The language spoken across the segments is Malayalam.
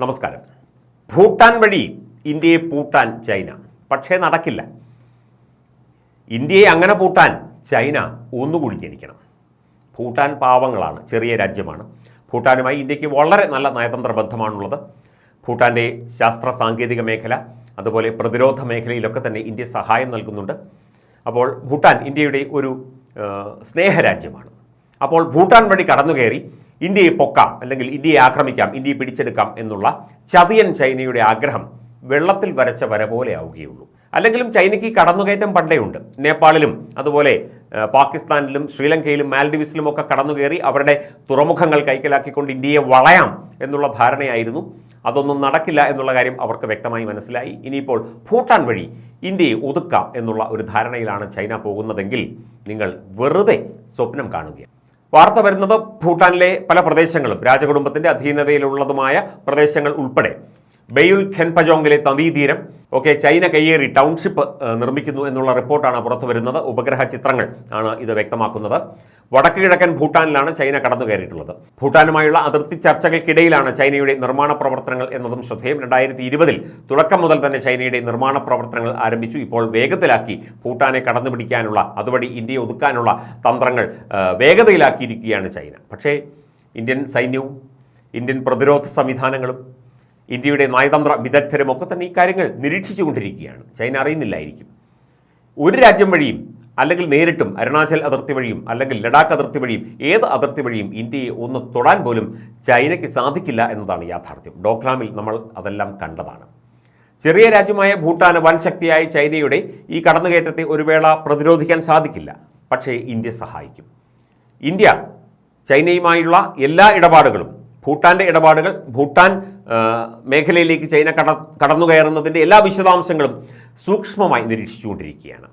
നമസ്കാരം. ഭൂട്ടാൻ വഴി ഇന്ത്യയെ പൂട്ടാൻ ചൈന. പക്ഷേ നടക്കില്ല. ഇന്ത്യയെ അങ്ങനെ പൂട്ടാൻ ചൈന ഒന്നുകൂടി ജനിക്കണം. ഭൂട്ടാൻ പാവങ്ങളാണ് ചെറിയ രാജ്യമാണ്. ഭൂട്ടാനുമായി ഇന്ത്യയ്ക്ക് വളരെ നല്ല നയതന്ത്ര ബന്ധമാണുള്ളത്. ഭൂട്ടാന്റെ ശാസ്ത്ര സാങ്കേതിക മേഖല അതുപോലെ പ്രതിരോധ മേഖലയിലൊക്കെ തന്നെ ഇന്ത്യ സഹായം നൽകുന്നുണ്ട്. അപ്പോൾ ഭൂട്ടാൻ ഇന്ത്യയുടെ ഒരു സ്നേഹരാജ്യമാണ്. അപ്പോൾ ഭൂട്ടാൻ വഴി കടന്നുകയറി ഇന്ത്യയെ പൊക്കാം അല്ലെങ്കിൽ ഇന്ത്യയെ ആക്രമിക്കാം ഇന്ത്യയെ പിടിച്ചെടുക്കാം എന്നുള്ള ചതിയൻ ചൈനയുടെ ആഗ്രഹം വെള്ളത്തിൽ വരച്ച വര പോലെ ആവുകയുള്ളൂ. അല്ലെങ്കിലും ചൈനയ്ക്ക് കടന്നുകയറ്റം പണ്ടേ ഉണ്ട്. നേപ്പാളിലും അതുപോലെ പാകിസ്ഥാനിലും ശ്രീലങ്കയിലും മാൽഡീവ്സിലും ഒക്കെ കടന്നുകയറി അവരുടെ തുറമുഖങ്ങൾ കൈക്കലാക്കിക്കൊണ്ട് ഇന്ത്യയെ വളയാം എന്നുള്ള ധാരണയായിരുന്നു. അതൊന്നും നടക്കില്ല എന്നുള്ള കാര്യം അവർക്ക് വ്യക്തമായി മനസ്സിലായി. ഇനിയിപ്പോൾ ഭൂട്ടാൻ വഴി ഇന്ത്യയെ ഒതുക്കാം എന്നുള്ള ഒരു ധാരണയിലാണ് ചൈന പോകുന്നതെങ്കിൽ നിങ്ങൾ വെറുതെ സ്വപ്നം കാണുകയാണ്. വാർത്ത വരുന്നത് ഭൂട്ടാനിലെ പല പ്രദേശങ്ങളും രാജകുടുംബത്തിന്റെ അധീനതയിലുള്ളതുമായ പ്രദേശങ്ങൾ ഉൾപ്പെടെ. ബെയുൽ ഖെൻപജോങ്ങിലെ നദീതീരം ഒക്കെ ചൈന കയ്യേറി ടൗൺഷിപ്പ് നിർമ്മിക്കുന്നു എന്നുള്ള റിപ്പോർട്ടാണ് പുറത്തു വരുന്നത്. ഉപഗ്രഹ ചിത്രങ്ങൾ ആണ് ഇത് വ്യക്തമാക്കുന്നത്. വടക്ക് കിഴക്കൻ ഭൂട്ടാനിലാണ് ചൈന കടന്നു കയറിയിട്ടുള്ളത് ഭൂട്ടാനുമായുള്ള അതിർത്തി ചർച്ചകൾക്കിടയിലാണ് ചൈനയുടെ നിർമ്മാണ പ്രവർത്തനങ്ങൾ എന്നതും ശ്രദ്ധേയം. രണ്ടായിരത്തി ഇരുപതിൽ തുടക്കം മുതൽ തന്നെ ചൈനയുടെ നിർമ്മാണ പ്രവർത്തനങ്ങൾ ആരംഭിച്ചു. ഇപ്പോൾ വേഗത്തിലാക്കി ഭൂട്ടാനെ കടന്നു കടന്നുപിടിക്കാനുള്ള അതുവഴി ഇന്ത്യയെ ഒതുക്കാനുള്ള തന്ത്രങ്ങൾ വേഗതയിലാക്കിയിരിക്കുകയാണ് ചൈന. പക്ഷേ ഇന്ത്യൻ സൈന്യവും ഇന്ത്യൻ പ്രതിരോധ സംവിധാനങ്ങളും ഇന്ത്യയുടെ നയതന്ത്ര വിദഗ്ധരും ഒക്കെ തന്നെ ഈ കാര്യങ്ങൾ നിരീക്ഷിച്ചുകൊണ്ടിരിക്കുകയാണ്. ചൈന അറിയുന്നില്ലായിരിക്കും. ഒരു രാജ്യം വഴിയും അല്ലെങ്കിൽ നേരിട്ടും അരുണാചൽ അതിർത്തി വഴിയും അല്ലെങ്കിൽ ലഡാക്ക് അതിർത്തി വഴിയും ഏത് അതിർത്തി വഴിയും ഇന്ത്യയെ ഒന്ന് തൊടാൻ പോലും ചൈനയ്ക്ക് സാധിക്കില്ല എന്നതാണ് യാഥാർത്ഥ്യം. ഡോക്ലാമിൽ നമ്മൾ അതെല്ലാം കണ്ടതാണ്. ചെറിയ രാജ്യമായ ഭൂട്ടാന് വൻ ശക്തിയായ ചൈനയുടെ ഈ കടന്നുകയറ്റത്തെ ഒരു വേള പ്രതിരോധിക്കാൻ സാധിക്കില്ല. പക്ഷേ ഇന്ത്യ സഹായിക്കും. ഇന്ത്യ ചൈനയുമായുള്ള എല്ലാ ഇടപാടുകളും ഭൂട്ടാന്റെ ഇടപാടുകൾ ഭൂട്ടാൻ മേഖലയിലേക്ക് ചൈന കട കടന്നു കയറുന്നതിന്റെ എല്ലാ വിശദാംശങ്ങളും സൂക്ഷ്മമായി നിരീക്ഷിച്ചുകൊണ്ടിരിക്കുകയാണ്.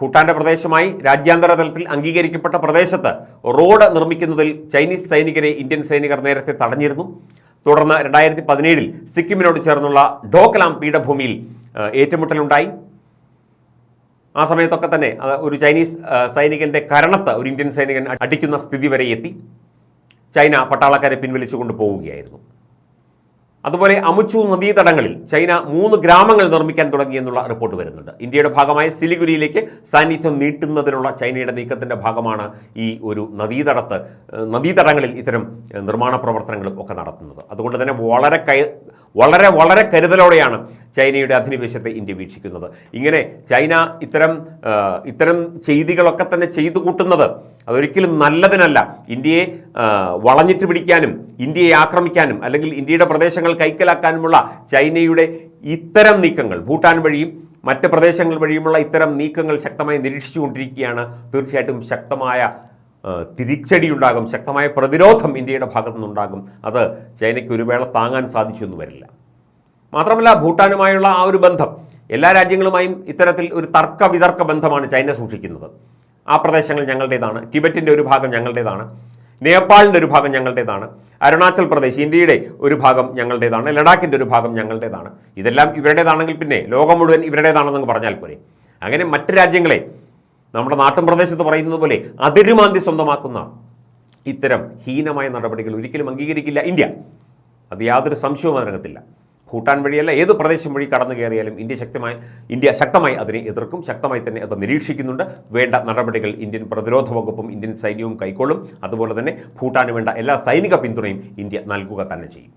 ഭൂട്ടാന്റെ പ്രദേശമായി രാജ്യാന്തര തലത്തിൽ അംഗീകരിക്കപ്പെട്ട പ്രദേശത്ത് റോഡ് നിർമ്മിക്കുന്നതിൽ ചൈനീസ് സൈനികരെ ഇന്ത്യൻ സൈനികർ നേരത്തെ തടഞ്ഞിരുന്നു. തുടർന്ന് രണ്ടായിരത്തി പതിനേഴിൽ സിക്കിമിനോട് ചേർന്നുള്ള ഡോക്കലാം പീഠഭൂമിയിൽ ഏറ്റുമുട്ടലുണ്ടായി. ആ സമയത്തൊക്കെ തന്നെ ഒരു ചൈനീസ് സൈനികന്റെ കരണത്ത് ഒരു ഇന്ത്യൻ സൈനികൻ അടിക്കുന്ന സ്ഥിതി വരെ എത്തി. ചൈന പട്ടാളക്കാരെ പിൻവലിച്ചുകൊണ്ട് പോവുകയായിരുന്നു. അതുപോലെ അമുച്ചു നദീതടങ്ങളിൽ ചൈന മൂന്ന് ഗ്രാമങ്ങൾ നിർമ്മിക്കാൻ തുടങ്ങിയെന്നുള്ള റിപ്പോർട്ട് വരുന്നുണ്ട്. ഇന്ത്യയുടെ ഭാഗമായ സിലിഗുരിയിലേക്ക് സാന്നിധ്യം നീട്ടുന്നതിനുള്ള ചൈനയുടെ നീക്കത്തിന്റെ ഭാഗമാണ് ഈ ഒരു നദീതടത്ത് നദീതടങ്ങളിൽ ഇത്തരം നിർമ്മാണ പ്രവർത്തനങ്ങളും ഒക്കെ നടത്തുന്നത്. അതുകൊണ്ട് തന്നെ വളരെ കൈ വളരെ വളരെ കരുതലോടെയാണ് ചൈനയുടെ അധിനിവേശത്തെ ഇന്ത്യ വീക്ഷിക്കുന്നത് ഇങ്ങനെ ചൈന ഇത്തരം ഇത്തരം ചെയ്തികളൊക്കെ തന്നെ ചെയ്തു കൂട്ടുന്നത് അതൊരിക്കലും നല്ലതിനല്ല. ഇന്ത്യയെ വളഞ്ഞിട്ട് പിടിക്കാനും ഇന്ത്യയെ ആക്രമിക്കാനും അല്ലെങ്കിൽ ഇന്ത്യയുടെ പ്രദേശങ്ങൾ കൈക്കലാക്കാനുമുള്ള ചൈനയുടെ ഇത്തരം നീക്കങ്ങൾ ഭൂട്ടാൻ വഴിയും മറ്റ് പ്രദേശങ്ങൾ വഴിയുമുള്ള ഇത്തരം നീക്കങ്ങൾ ശക്തമായി നിരീക്ഷിച്ചുകൊണ്ടിരിക്കുകയാണ്. തീർച്ചയായിട്ടും ശക്തമായ തിരിച്ചടിയുണ്ടാകും. ശക്തമായ പ്രതിരോധം ഇന്ത്യയുടെ ഭാഗത്തു നിന്നുണ്ടാകും അത് ചൈനയ്ക്ക് ഒരു വേള താങ്ങാൻ സാധിച്ചു എന്ന് വരില്ല. മാത്രമല്ല ഭൂട്ടാനുമായുള്ള ആ ഒരു ബന്ധം എല്ലാ രാജ്യങ്ങളുമായും ഇത്തരത്തിൽ ഒരു തർക്ക വിതർക്ക ബന്ധമാണ് ചൈന സൂക്ഷിക്കുന്നത്. ആ പ്രദേശങ്ങൾ ഞങ്ങളുടേതാണ്. ടിബറ്റിന്റെ ഒരു ഭാഗം ഞങ്ങളുടേതാണ്. നേപ്പാളിന്റെ ഒരു ഭാഗം ഞങ്ങളുടേതാണ്. അരുണാചൽ പ്രദേശ് ഇന്ത്യയുടെ ഒരു ഭാഗം ഞങ്ങളുടേതാണ്. ലഡാക്കിന്റെ ഒരു ഭാഗം ഞങ്ങളുടേതാണ്. ഇതെല്ലാം ഇവരുടേതാണെങ്കിൽ പിന്നെ ലോകം മുഴുവൻ ഇവരുടേതാണെന്ന് പറഞ്ഞാൽ പോരെ. അങ്ങനെ മറ്റ് രാജ്യങ്ങളെ നമ്മുടെ നാട്ടിൻ പ്രദേശത്ത് പറയുന്നത് പോലെ അതിരുമാന്തി സ്വന്തമാക്കുന്ന ഇത്തരം ഹീനമായ നടപടികൾ ഒരിക്കലും അംഗീകരിക്കില്ല ഇന്ത്യ. അത് യാതൊരു സംശയവും അതിനകത്തില്ല. ഭൂട്ടാൻ വഴിയല്ല ഏത് പ്രദേശം വഴി കടന്നു കയറിയാലും ഇന്ത്യ ശക്തമായി ഇന്ത്യ ശക്തമായി അതിനെ എതിർക്കും ശക്തമായി തന്നെ അത് നിരീക്ഷിക്കുന്നുണ്ട്. വേണ്ട നടപടികൾ ഇന്ത്യൻ പ്രതിരോധ വകുപ്പും ഇന്ത്യൻ സൈന്യവും കൈക്കൊള്ളും. അതുപോലെ തന്നെ ഭൂട്ടാന് വേണ്ട എല്ലാ സൈനിക പിന്തുണയും ഇന്ത്യ നൽകുക തന്നെ ചെയ്യും.